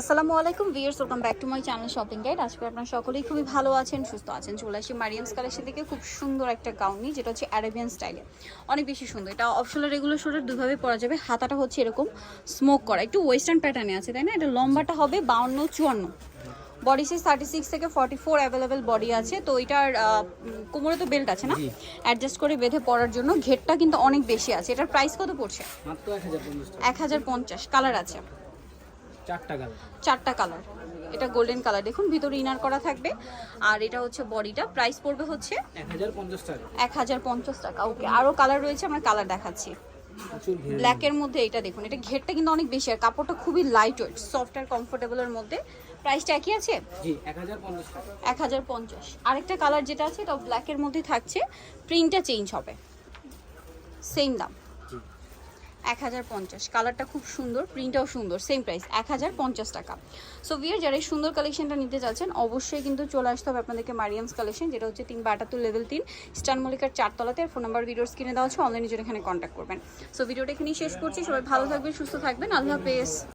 আসসালামু আলাইকুম viewers welcome back to my channel shopping guide. আজকে আপনারা সকলেই খুবই ভালো আছেন সুস্থ আছেন। চলে আসি মারিয়ামস কালেকশন থেকে খুব সুন্দর একটা গাউন নিয়ে যেটা হচ্ছে অ্যারাবিয়ান স্টাইলে অনেক বেশি সুন্দর। এটা অপশনাল রেগুলার শোরের দুভাবে পরা যাবে। হাতাটা হচ্ছে এরকম স্মোক করা। একটু ওয়েস্টার্ন প্যাটার্নে আছে তাই না? এটা লম্বাটা হবে বাউন্ন চুয়ান্ন। বডি সাইজ থার্টি সিক্স থেকে ফর্টি ফোর অ্যাভেলেবেল বডি আছে। তো এটার কোমরে তো বেল্ট আছে না? অ্যাডজাস্ট করে বেঁধে পরার জন্য ঘেরটা কিন্তু অনেক বেশি আছে। এটার প্রাইস কত পড়ছে? এক হাজার পঞ্চাশ কালার আছে। চারটা গাল চারটা কালার। এটা গোল্ডেন কালার। দেখুন ভিতরে ইনার করা থাকবে। আর এটা হচ্ছে বডিটা। প্রাইস পড়বে হচ্ছে এক হাজার পঞ্চাশ টাকা। ওকে আরও কালার রয়েছে আমরা কালার দেখাচ্ছি। ব্ল্যাকের মধ্যে এটা দেখুন। এটা ঘেরটা কিন্তু অনেক বেশি আর কাপড়টা খুবই লাইট ওয়েট সফট আর কমফোর্টেবলের মধ্যে। প্রাইসটা একই আছে? জি এক হাজার পঞ্চাশ আরেকটা কালার যেটা আছে এটা ব্ল্যাকের মধ্যে থাকছে। প্রিন্টটা চেঞ্জ হবে। সেম দাম। এক হাজার পঞ্চাশ। কালারটা খুব সুন্দর প্রিন্টটাও সুন্দর সেম প্রাইস এক হাজার পঞ্চাশ টাকা। সো ভিয়ার যারা এই সুন্দর কালেকশনটা নিতে চাচ্ছেন, অবশ্যই কিন্তু চলে আসতে হবে আপনাদেরকে মারিয়ামস কালেকশন যেটা হচ্ছে তিন বাটাত্তর লেভেল তিন স্টান মল্লিকার চারতলাতে। ফোন নাম্বার ভিডিওস কিনে দেওয়া হচ্ছে অনলাইনে জন্য এখানে কন্ট্যাক্ট করবেন। সো ভিডিওটা এখানেই শেষ করছি। সবাই ভালো থাকবেন, সুস্থ থাকবেন। আল্লাহ হাফেজ।